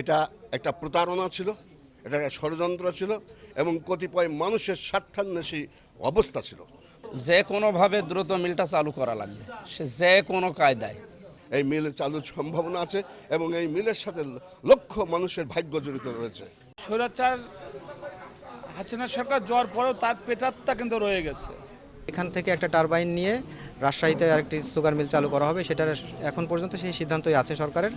এটা একটা প্রতারণা ছিল এটা একটা ষড়যন্ত্র ছিল এবং কতিপয় মানুষের স্বার্থান্বেষী অবস্থা ছিল। যে কোনোভাবে দ্রুত মিলটা চালু করা লাগবে সে যে কোনো কায়দায়। এই মিল চালুর সম্ভাবনা আছে এবং এই মিলের সাথে লক্ষ মানুষের ভাগ্য জড়িত রয়েছে। স্বৈরাচার হাসিনা সরকার যাওয়ার পরেও তার পেটাত্তা কিন্তু রয়ে গেছে। এখান থেকে একটা টারবাইন নিয়ে রাজশাহীতে আরেকটি সুগার মিল চালু করা হবে সেটার এখন পর্যন্ত সেই সিদ্ধান্তই আছে সরকারের।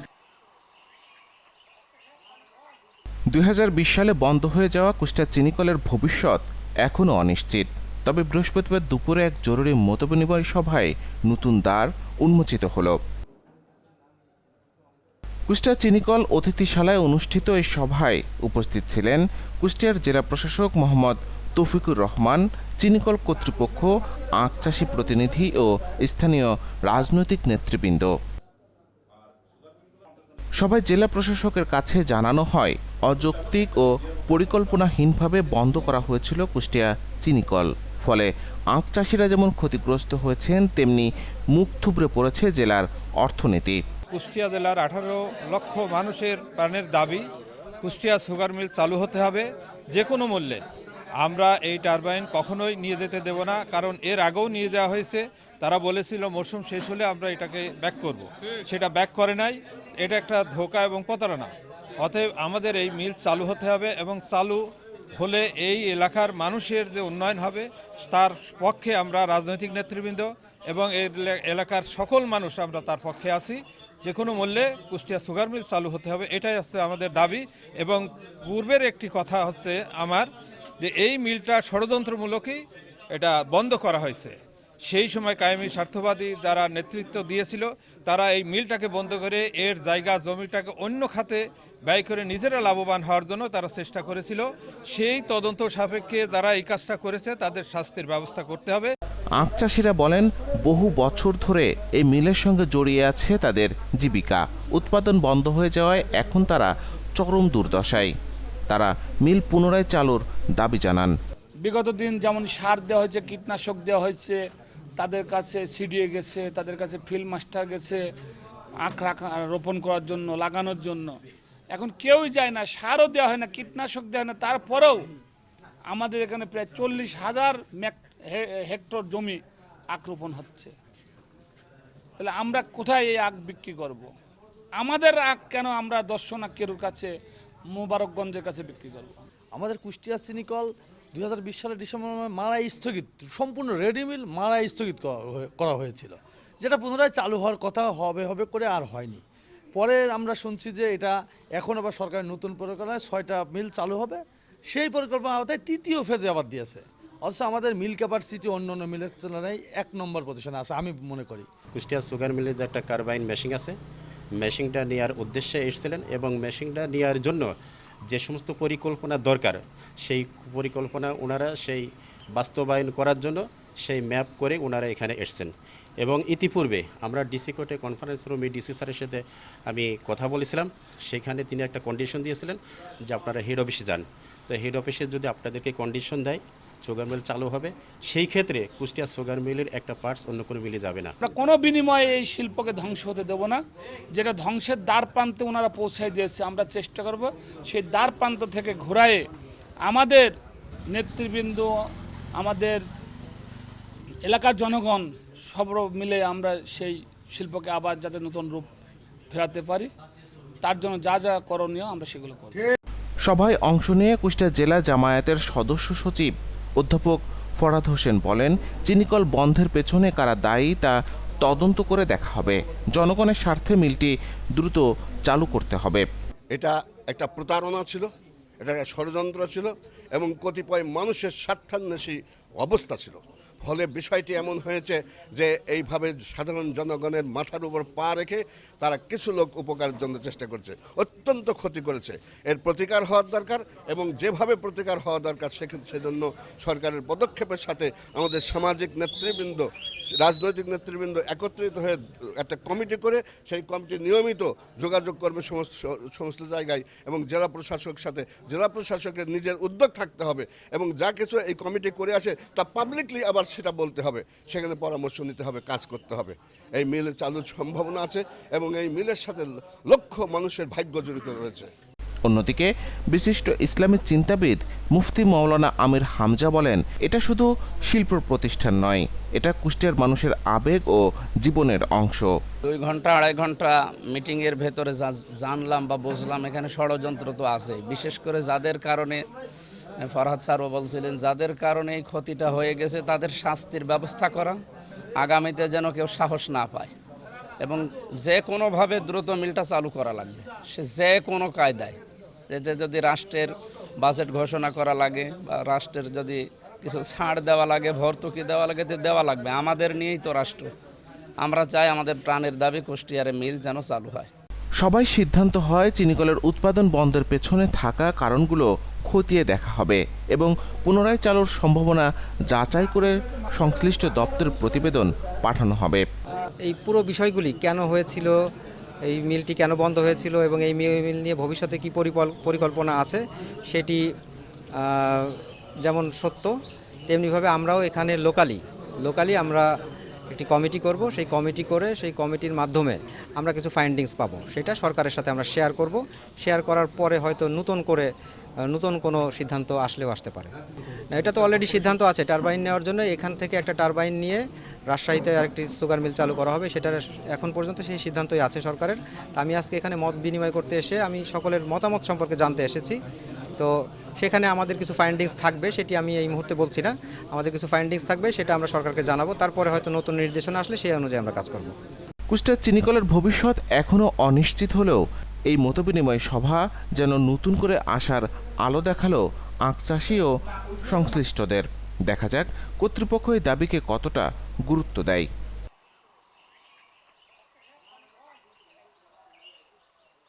দুই হাজার বিশ সালে বন্ধ হয়ে যাওয়া কুষ্টিয়া চিনিকলের ভবিষ্যৎ এখনও অনিশ্চিত। তবে বৃহস্পতিবার দুপুরে এক জরুরি মতবিনিময় সভায় নতুন দ্বার উন্মোচিত হল। কুষ্টিয়া চিনিকল অতিথিশালায় অনুষ্ঠিত এই সভায় উপস্থিত ছিলেন কুষ্টিয়ার জেলা প্রশাসক মোহাম্মদ তৌফিকুর রহমান, চিনিকল কর্তৃপক্ষ, আখ চাষি প্রতিনিধি ও স্থানীয় রাজনৈতিক নেতৃবৃন্দ। সবাই জেলা প্রশাসকের কাছে জানানো হয়, অযৌক্তিক ও পরিকল্পনাহীনভাবে বন্ধ করা হয়েছিল কুষ্টিয়া চিনিকল। ফলে আখ চাষিরা যেমন ক্ষতিগ্রস্ত হয়েছেন, তেমনি মুখ থুবড়ে পড়েছে জেলার অর্থনীতি। কুষ্টিয়া জেলার আঠারো লক্ষ মানুষের প্রাণের দাবি, কুষ্টিয়া সুগার মিল চালু হতে হবে যে কোনো মূল্যে। আমরা এই টারবাইন কখনোই নিয়ে যেতে দেব না, কারণ এর আগেও নিয়ে যাওয়া হয়েছে। তারা বলেছিল, মৌসুম শেষ হলে আমরা এটাকে ব্যাক করব। সেটা ব্যাক করে নাই। এটা একটা ধোকা এবং প্রতারণা। অতএব আমাদের এই মিল চালু হতে হবে এবং চালু হলে এই এলাকার মানুষের যে উন্নয়ন হবে, তার পক্ষে আমরা রাজনৈতিক নেতৃবৃন্দ এবং এই এলাকার সকল মানুষ আমরা তার পক্ষে আছি। যে কোনো মূল্যে কুষ্টিয়া সুগার মিল চালু হতে হবে, এটাই হচ্ছে আমাদের দাবি। এবং পূর্বের একটি কথা হচ্ছে আমার যে এই মিলটা ষড়যন্ত্রমূলকই এটা বন্ধ করা হয়েছে। সেই সময় কায়েমি স্বার্থবাদী যারা নেতৃত্ব দিয়েছিল তারা এই মিলটাকে বন্ধ করে এর জায়গা জমিটাকে অন্য খাতে ব্যয় করে নিজেরা লাভবান হওয়ার জন্য তারা চেষ্টা করেছিল। সেই তদন্ত সাপেক্ষে যারা এই কাজটা করেছে তাদের শাস্তির ব্যবস্থা করতে হবে। আখ চাষিরা বলেন বহু বছর ধরে এই মিলের সঙ্গে জড়িয়ে আছে তাদের জীবিকা। উৎপাদন বন্ধ হয়ে যাওয়ায় এখন তারা চরম দুর্দশায়। তারা মিল পুনরায় চালুর দাবি জানান। বিগত দিন যেমন সার দেওয়া হয়েছে কীটনাশক দেওয়া হয়েছে তাদের কাছে সিডিএ গেছে, তাদের কাছে ফিল্ড মাস্টার গেছে, আখ রাখা রোপণ করার জন্য, লাগানোর জন্য এখন কেউই যায় না, সারও দেওয়া হয় না, কীটনাশক দেওয়া হয় না তারপরেও আমাদের এখানে প্রায় চল্লিশ হাজার হেক্টর জমি আখ রোপণ হচ্ছে তাহলে আমরা কোথায় এই আখ বিক্রি করব। আমাদের আখ কেন আমরা দর্শন কেরুর কাছে, মুবারকগঞ্জের কাছে বিক্রি করব। আমাদের কুষ্টিয়া চিনিকল দুই হাজার বিশ সালের ডিসেম্বর মারাই স্থগিত, সম্পূর্ণ রেডি মিল মারাই স্থগিত করা হয়েছিল। যেটা পুনরায় চালু হওয়ার কথা, হবে হবে করে আর হয়নি। পরে আমরা শুনছি যে এটা এখন আবার সরকারের নতুন পরিকল্পনায় ছয়টা মিল চালু হবে। সেই পরিকল্পনা আওতায় তৃতীয় ফেজে আবার দিয়েছে। অথচ আমাদের মিল ক্যাপাসিটি অন্য অন্য মিলের তুলনায় এক নম্বর পজিশনে আছে, আমি মনে করি। কুষ্টিয়া সুগার মিলের যে একটা কার্বাইন মেশিন আছে মেশিনটা নেওয়ার উদ্দেশ্যে এসেছিলেন এবং মেশিনটা নেওয়ার জন্য যে সমস্ত পরিকল্পনা দরকার, সেই পরিকল্পনা ওনারা সেই বাস্তবায়ন করার জন্য সেই ম্যাপ করে ওনারা এখানে এসছেন। এবং ইতিপূর্বে আমরা ডিসি কোর্টে কনফারেন্স রুমে ডিসি স্যারের সাথে আমি কথা বলেছিলাম, সেখানে তিনি একটা কন্ডিশন দিয়েছিলেন যে আপনারা হেড অফিসে যান। তো হেড অফিসে যদি আপনাদেরকে কন্ডিশন দেয় সুগার মিল চালু হবে। সেই ক্ষেত্রে কুষ্টিয়া সুগার মিলের একটা পার্টস অন্য কোনো মিলে যাবে না। আমরা কোনো বিনিময়ে এই শিল্পকে ধ্বংস হতে দেব না। যেটা ধ্বংসের দ্বার প্রান্তে ওনারা পৌঁছায় দিয়েছে আমরা চেষ্টা করব সেই দ্বার প্রান্ত থেকে ঘোরায়ে আমাদের নেতৃবৃন্দ আমাদের এলাকার জনগণ সব মিলে আমরা সেই শিল্পকে আবার যাতে নতুন রূপ ফেরাতে পারি তার জন্য যা যা করণীয় আমরা সেগুলো করব। সভায় অংশ নিয়ে কুষ্টিয়া জেলা জামায়াতের সদস্য সচিব অধ্যাপক ফরাদ হোসেন বলেন চিনিকল বন্ধের পেছনে কারা দায়ী, তা তদন্ত করে দেখা হবে। জনগণের স্বার্থে মিলটি দ্রুত চালু করতে হবে। এটা একটা প্রতারণা ছিল, এটা একটা ষড়যন্ত্র ছিল এবং কতিপয় মানুষের স্বার্থান্বেষী অবস্থা ছিল। ফলে বিষয়টি এমন হয়েছে যে এইভাবে সাধারণ জনগণের মাথার উপর পা রেখে তারা কিছু লোক উপকারের জন্য চেষ্টা করছে, অত্যন্ত ক্ষতি করেছে। এর প্রতিকার হওয়ার দরকার এবং যেভাবে প্রতিকার হওয়া দরকার সেজন্য সরকারের পদক্ষেপের সাথে আমাদের সামাজিক নেতৃবৃন্দ, রাজনৈতিক নেতৃবৃন্দ একত্রিত হয়ে একটা কমিটি করে সেই কমিটি নিয়মিত যোগাযোগ করবে সমস্ত সমস্ত জায়গায় এবং জেলা প্রশাসকের সাথে। জেলা প্রশাসকের নিজের উদ্যোগ থাকতে হবে এবং যা কিছু এই কমিটি করে আসে তা পাবলিকলি আবার সেটা বলতে হবে। সেখানে পরামর্শ নিতে হবে কাজ করতে হবে। এই মিল চালুর সম্ভাবনা আছে এবং এই মিলের সাথে লক্ষ মানুষের ভাগ্য জড়িত রয়েছে। অন্যদিকে বিশিষ্ট ইসলামী চিন্তাবিদ মুফতি মৌলানা আমির হামজা বলেন এটা শুধু শিল্প প্রতিষ্ঠান নয় এটা কুষ্টিয়ার মানুষের আবেগ ও জীবনের অংশ। দুই ঘণ্টা আড়াই ঘণ্টা মিটিংয়ের ভেতরে জানলাম বা বুঝলাম এখানে ষড়যন্ত্র তো আছে বিশেষ করে যাদের কারণে ফরহাদ স্যারও বলছিলেন, যাদের কারণে এই ক্ষতিটা হয়ে গেছে, তাদের শাস্তির ব্যবস্থা করা। আগামীতে যেন কেউ সাহস না পায় এবং যে কোনোভাবে দ্রুত মিলটা চালু করা লাগবে। সে যে কোনো কায়দায়। যে যে যদি রাষ্ট্রের বাজেট ঘোষণা করা লাগে বা রাষ্ট্রের যদি কিছু ছাড় দেওয়া লাগে, ভর্তুকি দেওয়া লাগে, যে দেওয়া লাগবে। আমাদের নিয়েই তো রাষ্ট্র। আমরা চাই আমাদের প্রাণের দাবি কুষ্টিয়ারে মিল যেন চালু হয়। সবাই সিদ্ধান্ত হয় চিনিকলের উৎপাদন বন্ধের পেছনে থাকা কারণগুলো। খতিয়ে দেখা হবে এবং পুনরায় চালুর সম্ভাবনা যাচাই করে সংশ্লিষ্ট দপ্তরের প্রতিবেদন পাঠানো হবে। এই পুরো বিষয়গুলি কেন হয়েছিল, এই মিলটি কেন বন্ধ হয়েছিল এবং এই মিল নিয়ে ভবিষ্যতে কী পরিকল- পরিকল্পনা আছে সেটি যেমন সত্য, তেমনিভাবে আমরাও এখানে লোকালি লোকালি আমরা একটি কমিটি করব। সেই কমিটি করে সেই কমিটির মাধ্যমে আমরা কিছু ফাইন্ডিংস পাবো। সেটা সরকারের সাথে আমরা শেয়ার করব। শেয়ার করার পরে হয়তো নতুন করে নতুন কোনো সিদ্ধান্ত আসলেও আসতে পারে। এটা তো অলরেডি সিদ্ধান্ত আছে টারবাইন নেওয়ার জন্য। এখান থেকে একটা টারবাইন নিয়ে রাজশাহীতে আরেকটি সুগার মিল চালু করা হবে। সেটার এখন পর্যন্ত সেই সিদ্ধান্তই আছে সরকারের। আমি আজকে এখানে মত বিনিময় করতে এসে আমি সকলের মতামত সম্পর্কে জানতে এসেছি। তো সেখানে আমাদের কিছু ফাইন্ডিংস থাকবে, সেটি আমি এই মুহূর্তে বলছি না। আমাদের কিছু ফাইন্ডিংস থাকবে, সেটা আমরা সরকারকে জানাব। তারপরে হয়তো নতুন নির্দেশনা আসলে সেই অনুযায়ী আমরা কাজ করব। কুষ্টিয়ার চিনিকলের ভবিষ্যৎ এখনও অনিশ্চিত হলেও এই মতবিনিময় সভা যেন নতুন করে আসার আলো দেখাল আখচাষি ও সংশ্লিষ্টদের। দেখা যাক কর্তৃপক্ষ এই দাবিকে কতটা গুরুত্ব দেয়।